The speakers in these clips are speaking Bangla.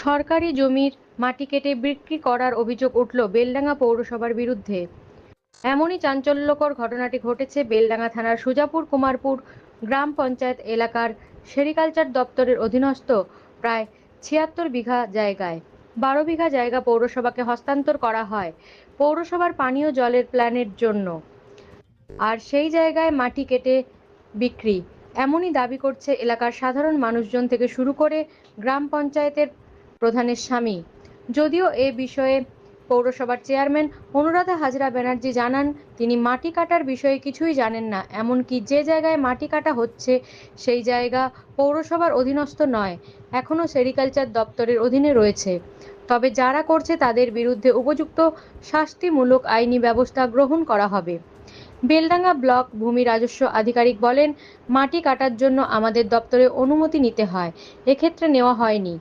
সরকারি জমির মাটি কেটে বিক্রি করার অভিযোগ উঠল বেলডাঙ্গা পৌরসভার বিরুদ্ধে। এমনই চাঞ্চল্যকর ঘটনাটি ঘটেছে বেলডাঙ্গা থানার সুজাপুর কুমারপুর গ্রাম পঞ্চায়েত এলাকার সেরিকালচার দপ্তরের অধীনস্থ প্রায় ছিয়াত্তর বিঘা জায়গায়। বারো বিঘা জায়গা পৌরসভাকে হস্তান্তর করা হয় পৌরসভার পানীয় জলের প্ল্যানের জন্য। আর সেই জায়গায় মাটি কেটে বিক্রি, এমনই দাবি করছে এলাকার সাধারণ মানুষজন থেকে শুরু করে গ্রাম পঞ্চায়েতের প্রধানের স্বামী। যদিও এ বিষয়ে পৌরসভার চেয়ারম্যান অনুরাধা হাজরা ব্যানার্জি জানান, তিনি মাটি কাটার বিষয়ে কিছুই জানেন না, এমনকি যে জায়গায় মাটি কাটা হচ্ছে, সেই জায়গা পৌরসভার অধীনস্থ নয়, এখনও সেরিকালচার দপ্তরের অধীনে রয়েছে। তবে যারা করছে তাদের বিরুদ্ধে উপযুক্ত শাস্তিমূলক আইনি ব্যবস্থা গ্রহণ করা হবে। বেলডাঙ্গা ব্লক ভূমি রাজস্ব আধিকারিক বলেন, মাটি কাটার জন্য আমাদের দপ্তরে অনুমতি নিতে হয়, এক্ষেত্রে নেওয়া হয়নি।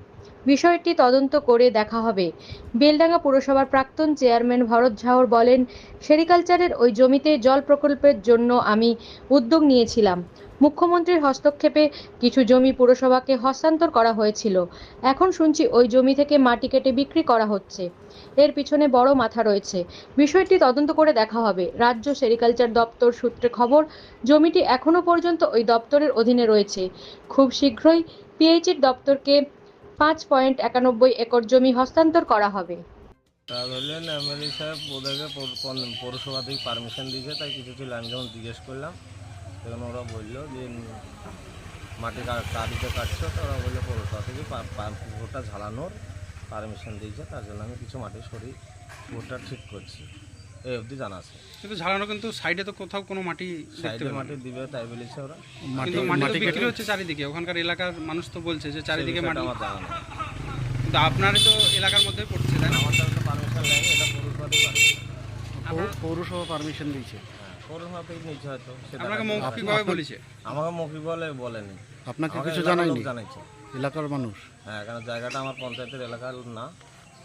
বিষয়টি তদন্ত করে দেখা হবে। বেলডাঙ্গা পুরসভার প্রাক্তন চেয়ারম্যান ভরত ঝাওর বলেন, সেরিকালচারের ওই জমিতে জল প্রকল্পের জন্য আমি উদ্যোগ নিয়েছিলাম। মুখ্যমন্ত্রীর হস্তক্ষেপে কিছু জমি পুরসভাকে হস্তান্তর করা হয়েছিল। এখন শুনছি ওই জমি থেকে মাটি কেটে বিক্রি করা হচ্ছে। এর পিছনে বড় মাথা রয়েছে। বিষয়টি তদন্ত করে দেখা হবে। রাজ্য সেরিকালচার দপ্তর সূত্রে খবর, জমিটি এখনও পর্যন্ত ওই দপ্তরের অধীনে রয়েছে। খুব শীঘ্রই পিএইচির দপ্তরকে পাঁচ পয়েন্ট একানব্বই একর জমি হস্তান্তর করা হবে। তা ধরলেন, এমএলএ সাহেব ওদেরকে পৌরসভা থেকে পারমিশন দিয়েছে, তাই কিছু ছিল আমি যখন জিজ্ঞেস করলাম, তখন ওরা বলল যে মাটি কাটিতে কাটছো, তো ওরা বলল পৌরসভা থেকে পুকুরটা ঝালানোর পারমিশন দিয়েছে, তার জন্য আমি কিছু মাটি সরিয়ে পুকুরটা ঠিক করছি। এই অবধি জানা আছে। কিন্তু ঝাড়ানো কিন্তু সাইডে তো কোথাও কোনো মাটি সাইডে মাটি দিবে তাই বলেছে ওরা। মাটি বিক্রি হচ্ছে চারিদিকে ওখানকার এলাকার মানুষ তো বলছে যে চারিদিকে মাটি। আমার জানা নেই। কিন্তু আপনারই তো এলাকার মধ্যে পড়ছে তাই আমার তো একটা পারমিশন নেই এটা পৌরসভা পারমিশন পৌরসভা পারমিশন দিয়েছে। হ্যাঁ পৌরসভা থেকে নিচ্ছে হয়তো আপনাকে মৌখিকভাবে বলেছে? আমাকে মৌখিক বলে বলেনি। আপনাকে কিছু এলাকার জানাইছে। এলাকার মানুষ? হ্যাঁ কারণ জায়গাটা আমার পঞ্চায়েতের এলাকার না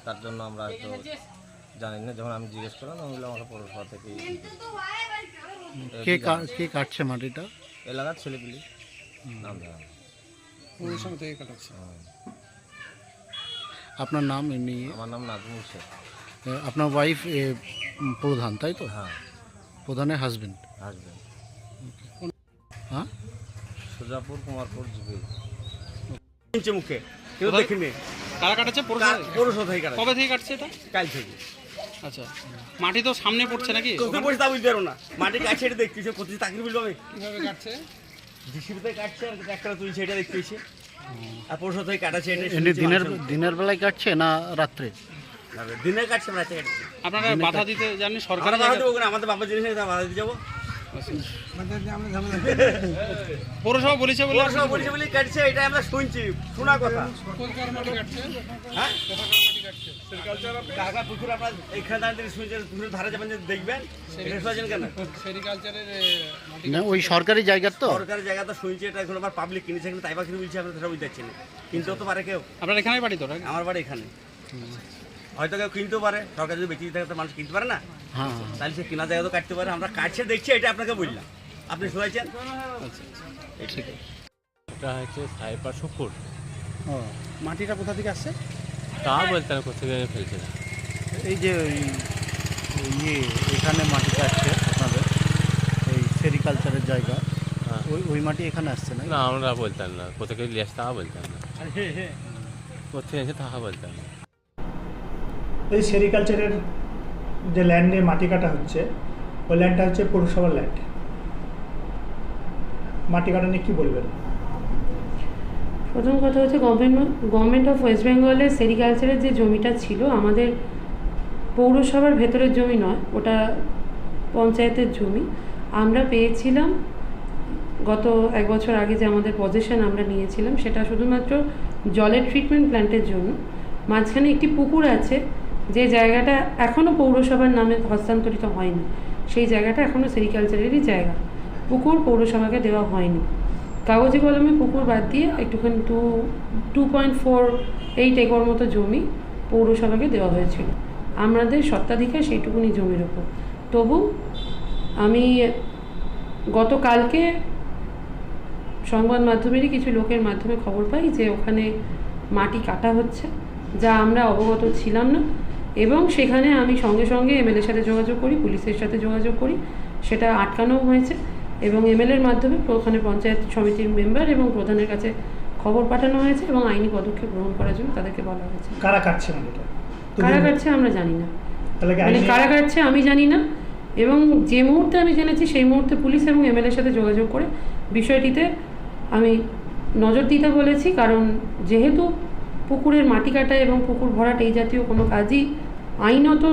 তার জন্য আমরা হয়তো জানি না যখন আমি জিজ্ঞেস করলাম আমি বললাম আমাকে পৌরসভা থেকে কে কা- কে কাটছে মাটিটা? এলাকার ছেলেপিলি। নাম জানা নেই। পৌরসভা থেকে কাটাচ্ছে। আপনার নাম এমনি? আমার নাম নাজমুল শেখ। এ, আপনার ওয়াইফ প্রধান তাই তো? হ্যাঁ। প্রধানের হাজবেন্ড আসবেন হ্যাঁ? সুজাপুর কুমারপুর জিবি। নিচে মুখে কেউ দেখিনি। কারা কাটাচ্ছে? পৌরসভা থেকে? পৌরসভা থেকে কাটা কবে থেকে কাটছে এটা? কাল থেকে। আচ্ছা। মাটি তো সামনে পড়ছে নাকি? তোকে বসে তা বুঝতে পারো না। মাটি কাছে এটা দেখতে এসে কোথায় তাকিয়ে বুঝলো আমি? কীভাবে কাটছে? জিসিবিতে কাটছে আর একটা তুলছে এটা দেখতে এসে। আর পৌরসভা থেকে কাটাচ্ছে এটা দিনের দিনের বেলায় কাটছে না রাত্রে? দিনে কাটছে রাতে কাটছে। আপনারা বাধা দিতে জানেন সরকার বাধা দেবো? আমাদের বাবার জিনিস বাধা দিয়ে যাব। পৌরসভা বলেছে বলে পৌরসভা বলছে বলে কাটছে এটা আমরা শুনছি। শোনা কথা। হ্যাঁ? ঢাকা পুকুর আপনার এখানে দাঁড়িয়ে শুনছেন পুকুরের ধারে যাবেন যে দেখবেন শুনেছেন কেন? না ওই সরকারি জায়গার তো। সরকারি জায়গা তো শুনছি এটা এখন আবার পাবলিক কিনেছে কিন্তু তাই বা কিনে বলছে আমরা সেটা বুঝতে পারছি না। কিনতেও তো পারে কেউ। আপনার এখানেই বাড়ি তো আমার বাড়ি এখানে। হয়তো কেউ কিনতেও পারে সরকার যদি বেঁচে থাকে তো মানুষ কিনতে পারে না? হ্যাঁ। তাহলে সে কেনা জায়গা তো কাটতে পারে আমরা কাটছে দেখছি এটা আপনাকে বললাম। আপনি শুনেছেন? এটা হচ্ছে সাইপার শুকুর। মাটিটা কোথা থেকে আসছে? তা বলতে আমি কোথা থেকে ফেলছে এই যে ইয়ে এখানে মাটি কাটছে আপনাদের এই সেরিকালচারের জায়গা। হ্যাঁ। ওই ওই মাটি এখানে আসছে না? না আমরা বলতাম না। কোথা থেকে লিয়ে আসছে তা বলতাম না। কোথায় এসে তাহা বলতাম না। এই সেরিকালচারের যে ল্যান্ডে মাটি কাটা হচ্ছে ওই ল্যান্ডটা হচ্ছে পৌরসভার ল্যান্ড মাটি কাটা নিয়ে কী বলবেন? প্রথম কথা হচ্ছে গভর্নমেন্ট গভর্নমেন্ট অফ ওয়েস্ট বেঙ্গলের সেরিকালচারের যে জমিটা ছিল, আমাদের পৌরসভার ভেতরের জমি নয়, ওটা পঞ্চায়েতের জমি। আমরা পেয়েছিলাম, গত এক বছর আগে যে আমাদের পজিশন আমরা নিয়েছিলাম, সেটা শুধুমাত্র জলের ট্রিটমেন্ট প্ল্যান্টের জন্য। মাঝখানে একটি পুকুর আছে, যে জায়গাটা এখনও পৌরসভার নামে হস্তান্তরিত হয়নি। সেই জায়গাটা এখনও সেরিকালচারেরই জায়গা। পুকুর পৌরসভাকে দেওয়া হয়নি। কাগজে কলমে পুকুর বাদ দিয়ে একটুখানি two two point four eight acre মতো জমি পৌরসভাকে দেওয়া হয়েছিল। আমাদের সত্ত্বাধিকার সেইটুকুনি জমির ওপর। তবু আমি গতকালকে সংবাদ মাধ্যমেরই কিছু লোকের মাধ্যমে খবর পাই যে ওখানে মাটি কাটা হচ্ছে, যা আমরা অবগত ছিলাম না এবং সেখানে আমি সঙ্গে সঙ্গে এমএলএর সাথে যোগাযোগ করি, পুলিশের সাথে যোগাযোগ করি, সেটা আটকানোও হয়েছে। এবং এমএলএর মাধ্যমে ওখানে পঞ্চায়েত সমিতির মেম্বার এবং প্রধানের কাছে খবর পাঠানো হয়েছে এবং আইনি পদক্ষেপ গ্রহণ করার জন্য তাদেরকে বলা হয়েছে। কারা কাটছে মাটিটা কারা কাটছে আমরা জানি না। মানে কারা কাটছে আমি জানি না। এবং যে মুহূর্তে আমি জেনেছি সেই মুহূর্তে পুলিশ এবং এমএলএর সাথে যোগাযোগ করে বিষয়টিতে আমি নজর দিতে বলেছি। কারণ যেহেতু পুকুরের মাটি কাটা এবং পুকুর ভরাট এই জাতীয় কোনো কাজই আইনত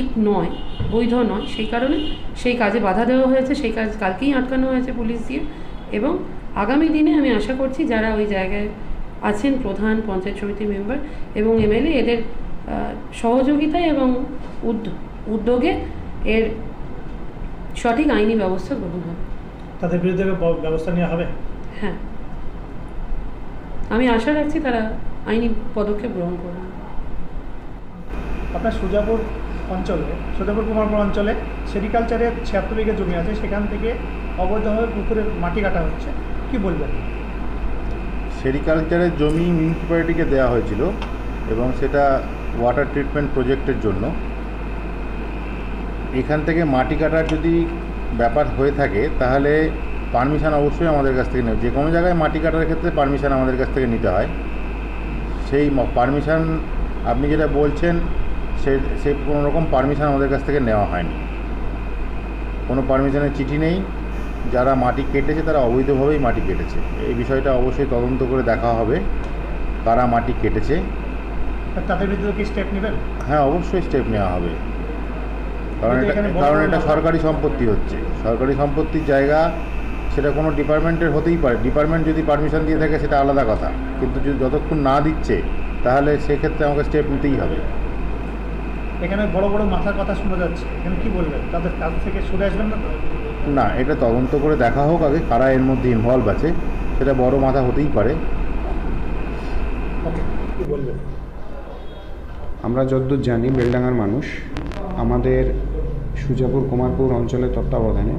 ঠিক নয় বৈধ নয়। সেই কারণে সেই কাজে বাধা দেওয়া হয়েছে সেই কাজ কালকেই আটকানো হয়েছে পুলিশ দিয়ে। এবং আগামী দিনে আমি আশা করছি যারা ওই জায়গায় আছেন প্রধান পঞ্চায়েত সমিতির মেম্বার এবং এমএলএ এদের সহযোগিতায় এবং উদ্যোগে এর সঠিক আইনি ব্যবস্থা গ্রহণ হবে। তাদের বিরুদ্ধে ব্যবস্থা নেওয়া হবে? হ্যাঁ। আমি আশা রাখছি তারা আইনি পদক্ষেপ গ্রহণ করবে। আপনার সুজাপুর অঞ্চলে সুজাপুর কুমারপুর অঞ্চলে সেরিকালচারের ছিয়াত্তর বিঘা জমি আছে, সেখান থেকে অবৈধভাবে পুকুরের মাটি কাটা হচ্ছে। কি বলবেন? সেরিকালচারের জমি মিউনিসিপ্যালিটিকে দেওয়া হয়েছিল এবং সেটা ওয়াটার ট্রিটমেন্ট প্রজেক্টের জন্য। এখান থেকে মাটি কাটার যদি ব্যাপার হয়ে থাকে, তাহলে পারমিশন অবশ্যই আমাদের কাছ থেকে নেবে যে কোনো জায়গায় মাটি কাটার ক্ষেত্রে পারমিশন আমাদের কাছ থেকে নিতে হয়। সেই পারমিশন আপনি যেটা বলছেন সে সে কোনো রকম পারমিশন আমাদের কাছ থেকে নেওয়া হয়নি। কোনো পারমিশনের চিঠি নেই। যারা মাটি কেটেছে তারা অবৈধভাবেই মাটি কেটেছে। এই বিষয়টা অবশ্যই তদন্ত করে দেখা হবে কারা মাটি কেটেছে। তাদের বিরুদ্ধে কি স্টেপ নেবেন? হ্যাঁ অবশ্যই স্টেপ নেওয়া হবে। কারণ এটা কারণ এটা সরকারি সম্পত্তি হচ্ছে। সরকারি সম্পত্তির জায়গা সেটা কোনো ডিপার্টমেন্টের হতেই পারে। ডিপার্টমেন্ট যদি পারমিশন দিয়ে থাকে সেটা আলাদা কথা। কিন্তু যদি যতক্ষণ না দিচ্ছে তাহলে সেক্ষেত্রে আমাকে স্টেপ নিতেই হবে। এখানে বড় বড় মাথার কথা শোনা যাচ্ছে। এখানে কি বলবেন? তাদের কাছ থেকে সরে আসবেন না না এটা তদন্ত করে দেখা হোক আগে কারা এর মধ্যে ইনভলভ আছে। সেটা বড় মাথা হতেই পারে। কি বলবেন? আমরা যদ্দূর জানি বেলডাঙ্গার মানুষ আমাদের সুজাপুর কুমারপুর অঞ্চলের তত্ত্বাবধানে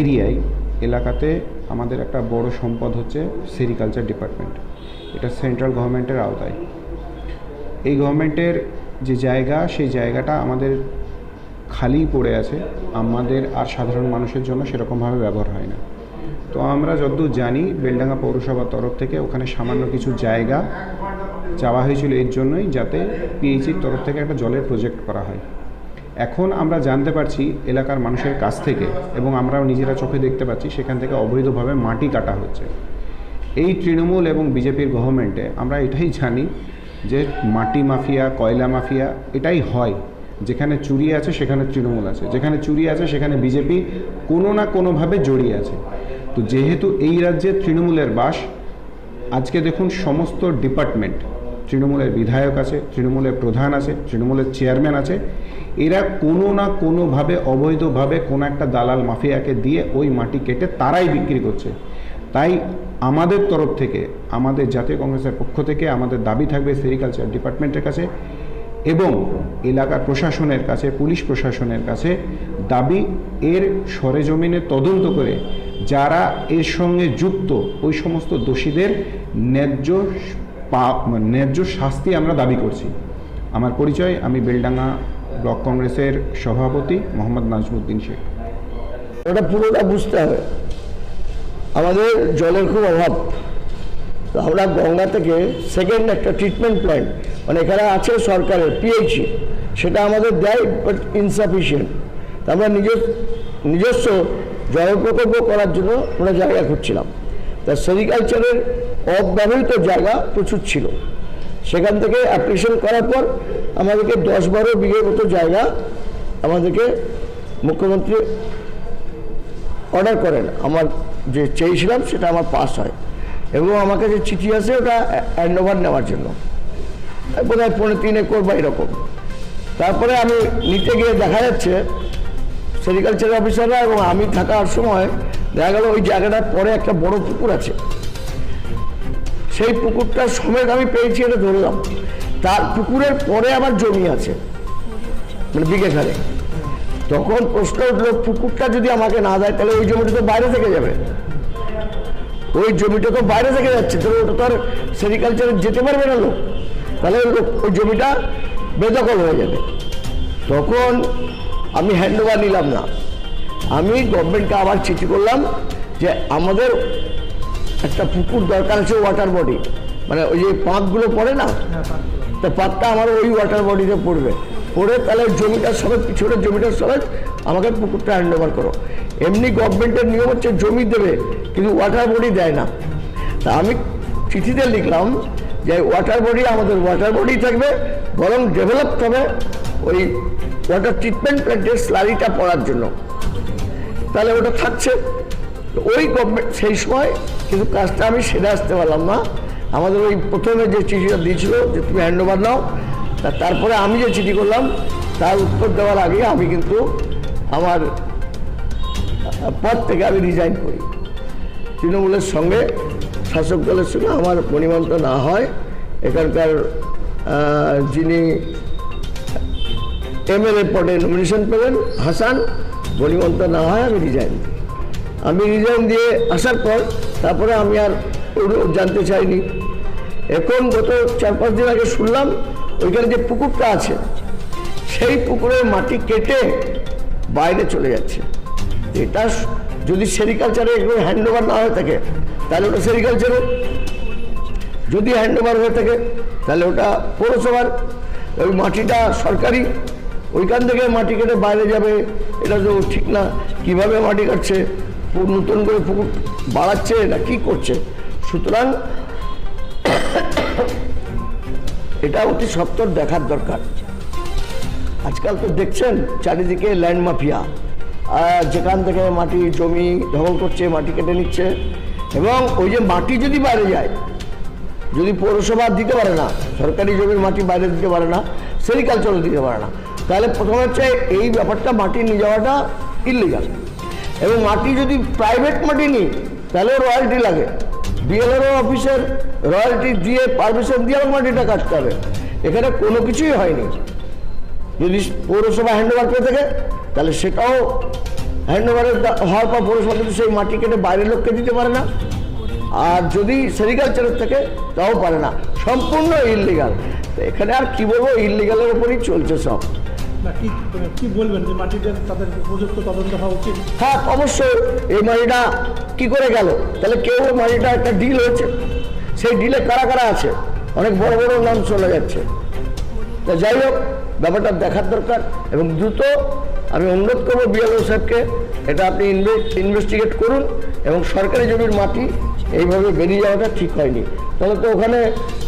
এরিয়ায় এলাকাতে আমাদের একটা বড় সম্পদ হচ্ছে সেরিকালচার ডিপার্টমেন্ট। এটা সেন্ট্রাল গভর্নমেন্টের আওতায়। এই গভর্নমেন্টের যে জায়গা, সেই জায়গাটা আমাদের খালি পড়ে আছে, আমাদের আর সাধারণ মানুষের জন্য সেরকমভাবে ব্যবহার হয় না। তো আমরা যদ্দূর জানি, বেলডাঙ্গা পৌরসভার তরফ থেকে ওখানে সামান্য কিছু জায়গা চাওয়া হয়েছিল এর জন্যই যাতে পিএইচির তরফ থেকে একটা জলের প্রজেক্ট করা হয়। এখন আমরা জানতে পারছি এলাকার মানুষের কাছ থেকে এবং আমরাও নিজেরা চোখে দেখতে পাচ্ছি সেখান থেকে অবৈধভাবে মাটি কাটা হচ্ছে। এই তৃণমূল এবং বিজেপির গভর্নমেন্টে আমরা এটাই জানি যে মাটি মাফিয়া, কয়লা মাফিয়া, এটাই হয়। যেখানে চুরি আছে, সেখানে তৃণমূল আছে। যেখানে চুরি আছে, সেখানে বিজেপি কোনো না কোনোভাবে জড়িয়ে আছে। তো যেহেতু এই রাজ্যে তৃণমূলের বাস, আজকে দেখুন সমস্ত ডিপার্টমেন্ট, তৃণমূলের বিধায়ক আছে, তৃণমূলের প্রধান আছে, তৃণমূলের চেয়ারম্যান আছে, এরা কোনো না কোনোভাবে, অবৈধভাবে কোনো একটা দালাল মাফিয়াকে দিয়ে ওই মাটি কেটে তারাই বিক্রি করছে। তাই আমাদের তরফ থেকে, আমাদের জাতীয় কংগ্রেসের পক্ষ থেকে আমাদের দাবি থাকবে সেরিকালচার ডিপার্টমেন্টের কাছে এবং এলাকার প্রশাসনের কাছে, পুলিশ প্রশাসনের কাছে দাবি এর সরেজমিনে তদন্ত করে যারা এর সঙ্গে যুক্ত, ওই সমস্ত দোষীদের ন্যায্য ন্যায্য শাস্তি আমরা দাবি করছি। আমার পরিচয়, আমি বেলডাঙ্গা ব্লক কংগ্রেসের সভাপতি মোহাম্মদ নাজমুদ্দিন শেখ। ওটা পুরোটা বুঝতে হবে। আমাদের জলের খুব অভাব। আমরা গঙ্গা থেকে সেকেন্ড একটা ট্রিটমেন্ট প্ল্যান্ট মানে এখানে আছে সরকারের পিএইচি সেটা আমাদের দেয় বাট ইনসাফিসিয়েন্ট আমরা নিজের, নিজস্ব জল প্রকল্প করার জন্য আমরা জায়গা খুঁজছিলাম। তা সেরিকালচারের অব্যবহৃত জায়গা প্রচুর ছিল। সেখান থেকে অ্যাপ্লিকেশন করার পর আমাদেরকে দশ বারো বিঘের মতো জায়গা আমাদেরকে মুখ্যমন্ত্রী অর্ডার করেন। আমার যে চেয়েছিলাম সেটা আমার পাস হয়। এবং আমার কাছে চিঠি আছে ওটা হ্যান্ড ওভার নেওয়ার জন্য। বোধ হয় পনেরো তিন একর বা এরকম। তারপরে আমি নিতে গিয়ে দেখা যাচ্ছে সেরিকালচার অফিসাররা এবং আমি থাকার সময় দেখা গেল ওই জায়গাটার পরে একটা বড় পুকুর আছে। সেই পুকুরটা সমেত আমি পেয়েছি এটা ধরলাম। তার পুকুরের পরে আমার জমি আছে। মানে বিঘে খানে তখন প্রশ্ন উঠল পুকুরটা যদি আমাকে না দেয় তাহলে ওই জমিটা তো বাইরে থেকে যাবে। ওই জমিটা তো বাইরে থেকে যাচ্ছে তো ওটা তো আর সেরিকালচারে যেতে পারবে না লোক। তাহলে ওই জমিটা বেদখল হয়ে যাবে। তখন আমি হ্যান্ড ওভার নিলাম না। আমি গভর্নমেন্টকে আবার চিঠি করলাম যে আমাদের একটা পুকুর দরকার আছে ওয়াটার বডি মানে ওই যে পাঁকগুলো পড়ে না? তো পাতটা আমার ওই ওয়াটার বডিতে পড়বে। পড়ে তাহলে জমিটার সমেত পিছনের জমিটার সমেত আমাকে পুকুরটা হ্যান্ড ওভার করো। এমনি গভর্নমেন্টের নিয়ম হচ্ছে জমি দেবে, কিন্তু ওয়াটার বডি দেয় না। তা আমি চিঠিতে লিখলাম যে ওয়াটার বডি আমাদের ওয়াটার বডি থাকবে, বরং ডেভেলপ হবে ওই ওয়াটার ট্রিটমেন্ট প্ল্যান্টের স্লারিটা পড়ার জন্য। তাহলে ওটা থাকছে। ওই গভর্নমেন্ট সেই সময় কিন্তু কাজটা আমি সেরে আসতে পারলাম না। আমাদের ওই প্রথমে যে চিঠিটা দিয়েছিল যে তুমি হ্যান্ড ওভার নাও তারপরে আমি যে চিঠি করলাম, তার উত্তর দেওয়ার আগে আমি কিন্তু আমার পদ থেকে আমি রিজাইন করি। তৃণমূলের সঙ্গে শাসক দলের সঙ্গে আমার পরিমান্ত না হয়, এখানকার যিনি এমএলএ পদে নমিনেশন পেলেন, হাসান বলিমন্ত না হয় আমি রিজাইন আমি রিজাইন দিয়ে আসার পর তারপরে আমি আর জানতে চাইনি। এখন গত চার পাঁচ দিন আগে শুনলাম ওইখানে যে পুকুরটা আছে, সেই পুকুরের মাটি কেটে বাইরে চলে যাচ্ছে। এটা যদি সেরিকালচারে এগুলো হ্যান্ড ওভার না হয়ে থাকে, তাহলে ওটা সেরিকালচারে যদি হ্যান্ড ওভার হয়ে থাকে, তাহলে ওটা পৌরসভার ওই মাটিটা সরকারি। ওইখান থেকে মাটি কেটে বাইরে যাবে, এটা তো ঠিক না। কীভাবে মাটি কাটছে নতুন করে পুকুর বাড়াচ্ছে না কি করছে? সুতরাং এটা অতি সত্তর দেখার দরকার। আজকাল তো দেখছেন চারিদিকে ল্যান্ড মাফিয়া। যেখান থেকে মাটি, জমি দখল করছে, মাটি কেটে নিচ্ছে। এবং ওই যে মাটি যদি বাইরে যায়, যদি পৌরসভা দিতে পারে না, সরকারি জমির মাটি বাইরে দিতে পারে না, সেরিকালচারও দিতে পারে না, তাহলে প্রথমে হচ্ছে এই ব্যাপারটা মাটি নিয়ে যাওয়াটা ইলিগাল এবং মাটি যদি প্রাইভেট মাটি নিই তাহলে রয়্যালটি লাগে। বিএলআরও অফিসের রয়্যালটি দিয়ে পারমিশন দিয়ে আমার মাটিটা কাটতে হবে। এখানে কোনো কিছুই হয়নি। যদি পৌরসভা হ্যান্ড ওভার করে থাকে তাহলে সেটাও হ্যান্ড ওভারের হওয়ার পর পৌরসভা কিন্তু সেই মাটি কেটে বাইরের লোককে দিতে পারে না। আর যদি সেরিকালচারের থেকে তাও পারে না। সম্পূর্ণ ইললিগাল এখানে আর কি বলব ইললিগালের উপরই চলছে সব। না কি বলবেন যে মাটিদের তাদের উপযুক্ত তদন্ত হওয়া উচিত? হ্যাঁ অবশ্যই। এই মাটিটা কি করে গেল? তাহলে কেউ মাটিটা একটা ডিল হয়েছে। সেই ডিলে কারা কারা আছে? অনেক বড় বড় নাম চলে যাচ্ছে। তা যাই হোক, ব্যাপারটা দেখার দরকার এবং দ্রুত আমি অনুরোধ করব বিএলও সাহেবকে, এটা আপনি ইনভেস্টিগেট করুন এবং সরকারি জমির মাটি এইভাবে বেরিয়ে যাওয়াটা ঠিক হয়নি। তাহলে তো ওখানে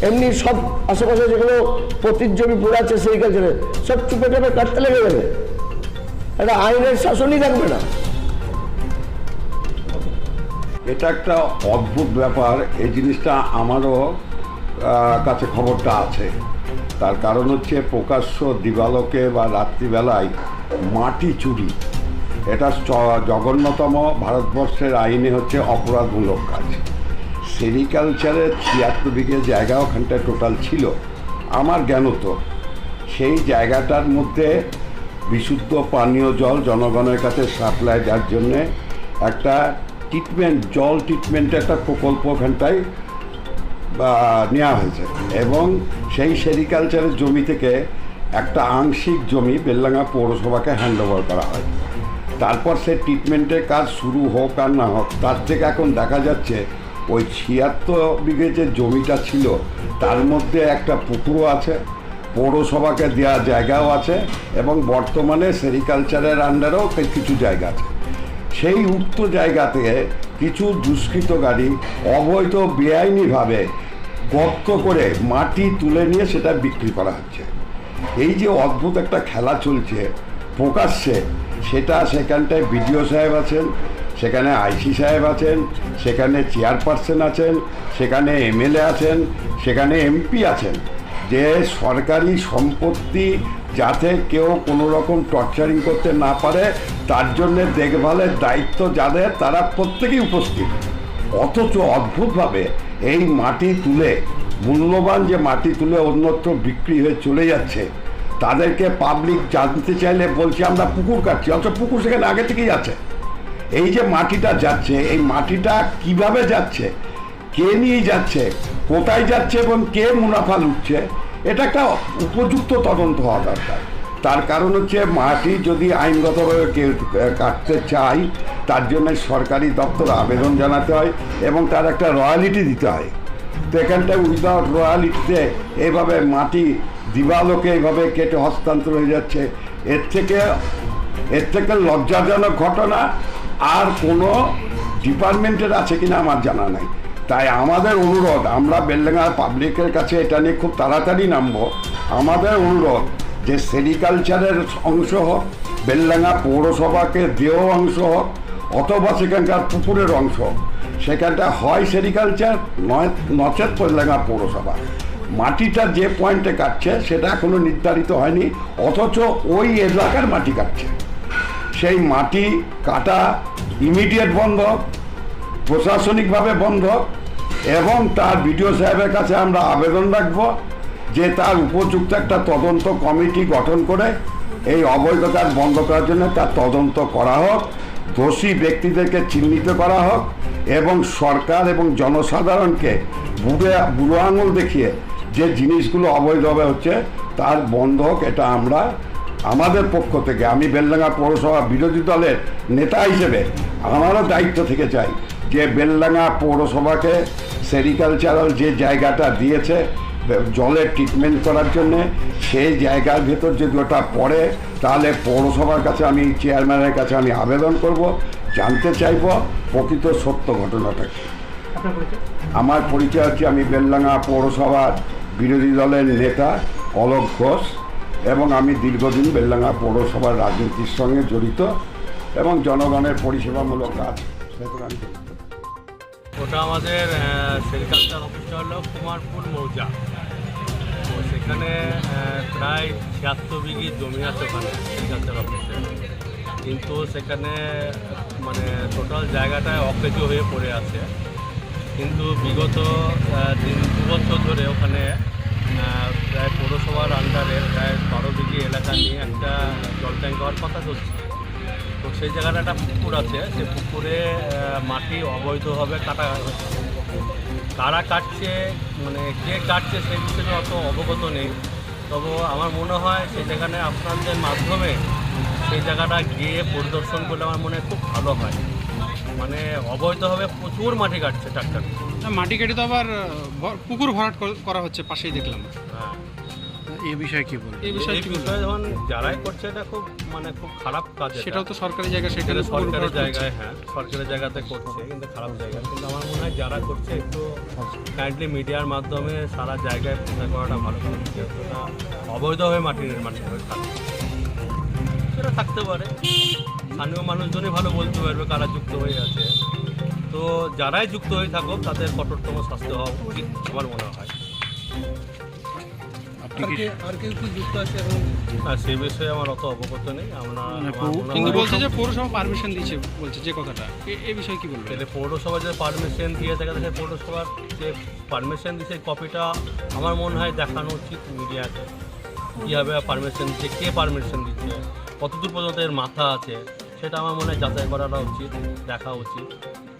এমনি সব আশেপাশে যেগুলো পতির জমি পড়ে আছে, সেই কাজে সব চুপে চাপে কাটতে লেগে যাবে। এটা আইনের শাসনই থাকবে না। এটা একটা অদ্ভুত ব্যাপার। এই জিনিসটা আমারও কাছে খবরটা আছে। তার কারণ হচ্ছে প্রকাশ্য দিবালোকে বা রাত্রিবেলায় মাটি চুরি। এটা জঘন্যতম ভারতবর্ষের আইনে হচ্ছে অপরাধমূলক কাজ। সেরিকালচারের ছিয়াত্তর বিঘে জায়গা ওখানটায় টোটাল ছিল। আমার জ্ঞানত সেই জায়গাটার মধ্যে বিশুদ্ধ পানীয় জল জনগণের কাছে সাপ্লাই দেওয়ার জন্যে একটা ট্রিটমেন্ট জল ট্রিটমেন্টের একটা প্রকল্প ওখানটায় নেওয়া হয়েছে। এবং সেই সেরিকালচারের জমি থেকে একটা আংশিক জমি বেললাঙ্গা পৌরসভাকে হ্যান্ড ওভার করা হয়। তারপর সে ট্রিটমেন্টের কাজ শুরু হোক আর না হোক, তার থেকে এখন দেখা যাচ্ছে ওই ছিয়াত্তর বিঘে যে জমিটা ছিল, তার মধ্যে একটা পুকুরও আছে, পৌরসভাকে দেওয়া জায়গাও আছে, এবং বর্তমানে সেরিকালচারের আন্ডারেও কিছু জায়গা আছে। সেই উক্ত জায়গা থেকে কিছু দুষ্কৃতকারী অবৈধ বেআইনিভাবে গর্ত করে মাটি তুলে নিয়ে সেটা বিক্রি করা হচ্ছে। এই যে অদ্ভুত একটা খেলা চলছে প্রকাশ্যে, সেটা সেখানটায় বিডিও সাহেব আছেন, সেখানে আইসি সাহেব আছেন, সেখানে চেয়ারপারসন আছেন, সেখানে এমএলএ আছেন, সেখানে এমপি আছেন। যে সরকারি সম্পত্তি যাতে কেউ কোনো রকম টর্চারিং করতে না পারে, তার জন্যে দেখভালের দায়িত্ব যাদের, তারা প্রত্যেকেই উপস্থিত। অথচ অদ্ভুতভাবে এই মাটি তুলে, মূল্যবান যে মাটি তুলে অন্যত্র বিক্রি হয়ে চলে যাচ্ছে, তাদেরকে পাবলিক জানতে চাইলে বলছে, আমরা পুকুর কাটছি। অথচ পুকুর সেখানে আগে থেকেই আছে। এই যে মাটিটা যাচ্ছে, এই মাটিটা কীভাবে যাচ্ছে, কে নিয়ে যাচ্ছে, কোথায় যাচ্ছে এবং কে মুনাফা লুটছে এটা একটা উপযুক্ত তদন্ত হওয়া দরকার। তার কারণ হচ্ছে মাটি যদি আইনগতভাবে কেউ কাটতে চায়, তার জন্য সরকারি দপ্তর আবেদন জানাতে হয় এবং তার একটা রয়্যালিটি দিতে হয়। তো এখানটায় উইদাউট রয়্যালিটিতে এইভাবে মাটি দিবালোকে এইভাবে কেটে হস্তান্তর হয়ে যাচ্ছে, এর থেকে এর থেকে লজ্জাজনক ঘটনা আর কোনো ডিপার্টমেন্টের আছে কিনা আমার জানা নাই। তাই আমাদের অনুরোধ, আমরা বেলডাঙ্গার পাবলিকের কাছে এটা নিয়ে খুব তাড়াতাড়ি নামবো। আমাদের অনুরোধ যে সেরিকালচারের অংশ হোক, বেলডাঙ্গা পৌরসভাকে দেহ অংশ হোক, অথবা সেখানকার পুকুরের অংশ হোক, সেখানটা হয় সেরিকালচার, নয়, নচেত বেলডাঙ্গা পৌরসভা। মাটিটা যে পয়েন্টে কাটছে, সেটা এখনও নির্ধারিত হয়নি, অথচ ওই এলাকার মাটি কাটছে। সেই মাটি কাটা ইমিডিয়েট বন্ধ প্রশাসনিকভাবে বন্ধ এবং তার বিডিও সাহেবের কাছে আমরা আবেদন রাখব যে তার উপযুক্ত একটা তদন্ত কমিটি গঠন করে এই অবৈধ কাজ বন্ধ করার জন্য তার তদন্ত করা হোক, দোষী ব্যক্তিদেরকে চিহ্নিত করা হোক এবং সরকার এবং জনসাধারণকে বুড়ে বুড়ো আঙুল দেখিয়ে যে জিনিসগুলো অবৈধভাবে হচ্ছে তার বন্ধ হোক এটা আমরা আমাদের পক্ষ থেকে, আমি বেলডাঙ্গা পৌরসভা বিরোধী দলের নেতা হিসেবে আমারও দায়িত্ব থেকে চাই যে বেলডাঙ্গা পৌরসভাকে সেরিকালচারাল যে জায়গাটা দিয়েছে জলের ট্রিটমেন্ট করার জন্যে সেই জায়গার ভেতর যদি ওটা পড়ে তাহলে পৌরসভার কাছে আমি চেয়ারম্যানের কাছে আমি আবেদন করব জানতে চাইব প্রকৃত সত্য ঘটনাটা কি আমার পরিচয় হচ্ছে আমি বেলডাঙ্গা পৌরসভার বিরোধী দলের নেতা অলোক ঘোষ এবং আমি দীর্ঘদিন বেলডাঙ্গা পৌরসভার রাজনীতির সঙ্গে জড়িত এবং জনগণের পরিষেবামূলক কাজ সেটা আমি। ওটা আমাদের সেরিকালচার অফিসটা হলো কুমারপুর মৌজা। তো সেখানে প্রায় ছিয়াত্তর বিঘি জমি আছে ওখানে সেরিকালচার অফিসে কিন্তু সেখানে মানে টোটাল জায়গাটায় অকেজো হয়ে পড়ে আছে। কিন্তু বিগত তিন, দু বছর ধরে ওখানে প্রায় পৌরসভার আন্ডারে প্রায় বারো বিঘি এলাকা নিয়ে একটা জল ট্যাঙ্ক হওয়ার কথা চলছে। তো সেই জায়গাটা একটা পুকুর আছে সে পুকুরে মাটি অবৈধভাবে কাটা হচ্ছে। কারা কাটছে মানে কে কাটছে সেই বিষয়ে অত অবগত নেই। তবে আমার মনে হয় সেই জায়গায় আপনাদের মাধ্যমে সেই জায়গাটা গিয়ে পরিদর্শন করলে আমার মনে হয় খুব ভালো হয়। মানে অবৈধভাবে প্রচুর মাটি কাটছে ট্রাক্টর। মাটি কেটে তো আবার পুকুর ভরাট করা হচ্ছে পাশেই দেখলাম। হ্যাঁ। এ বিষয়ে কি বলবেন? এই বিষয়ে কি বলবেন? বিষয়ে যখন যারাই করছে এটা খুব মানে খুব খারাপ কাজ সেটাও তো সরকারি জায়গা সেখানে সেটা সরকারি জায়গায় হ্যাঁ সরকারি জায়গাতে করছে কিন্তু খারাপ জায়গায় কিন্তু আমার মনে হয় যারা করছে একটু কাইন্ডলি মিডিয়ার মাধ্যমে সারা জায়গায় প্রচার করাটা ভালো কারণ যেহেতু অবৈধভাবে মাটি নির্মাণ করে সেটা থাকতে পারে। স্থানীয় মানুষজনই ভালো বলতে পারবে কারা যুক্ত হয়ে আছে। তো যারাই যুক্ত হয়ে থাকুক তাদের কঠোরতম শাস্তি হওয়া উচিত আমার মনে হয়। কি আর সেই বিষয়ে আমার অত অবগত নেই। আমরা মানে কিন্তু বলছে যে পৌরসভা পারমিশন দিয়েছে বলছে যে কথাটা। এ- বিষয়ে কি বলবেন তাহলে পৌরসভা যে পারমিশন দিয়ে থাকে পৌরসভার যে পারমিশন দিচ্ছে কপিটা আমার মনে হয় দেখানো উচিত মিডিয়াকে কীভাবে পারমিশন দিচ্ছে কে পারমিশন দিচ্ছে কতদূর পর্যন্ত এর মাথা আছে সেটা আমার মনে হয় যাচাই করাটা উচিত দেখা উচিত।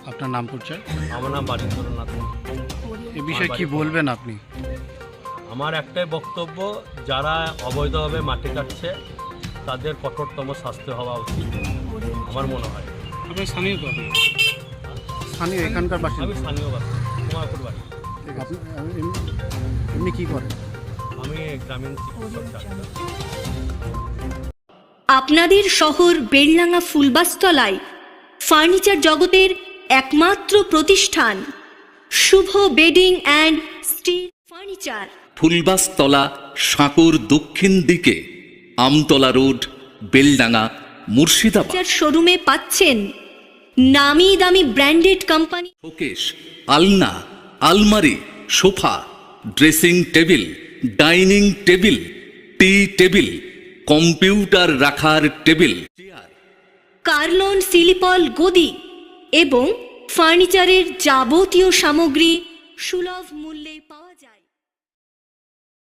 আপনার নাম পরিচয়? আমার নাম বাড়ি বারীন্দ্রনাথ এ বিষয়ে কি বলবেন আপনি? আমার একটাই বক্তব্য যারা অবৈধভাবে মাটি কাটছে তাদের কঠোরতম শাস্তি হওয়া উচিত আমার মনে হয়। আপনার স্থানীয় তো স্থানীয় এখানকার বাসিন্দা। আমি স্থানীয় বাসিন্দা কুমারপুর বাড়ি এমনি- এমনি করেন? আমি গ্রামীণ আপনাদের শহর বেলডাঙ্গা ফুলবাস্তলায় ফার্নিচার জগতের একমাত্র প্রতিষ্ঠান Shubho bedding and steel furniture. Phulbastala সাঁকুর দক্ষিণ দিকে আমতলা রোড বেলডাঙ্গা মুর্শিদাবাদ। শোরুমে পাচ্ছেন নামি দামি ব্র্যান্ডেড কোম্পানি। শোকেশ আলনা আলমারি sofa dressing table dining table T table computer রাখার টেবিল চেয়ার। কার্লন সিলিপল গদি এবং ফার্নিচারের যাবতীয় সামগ্রী সুলভ মূল্যে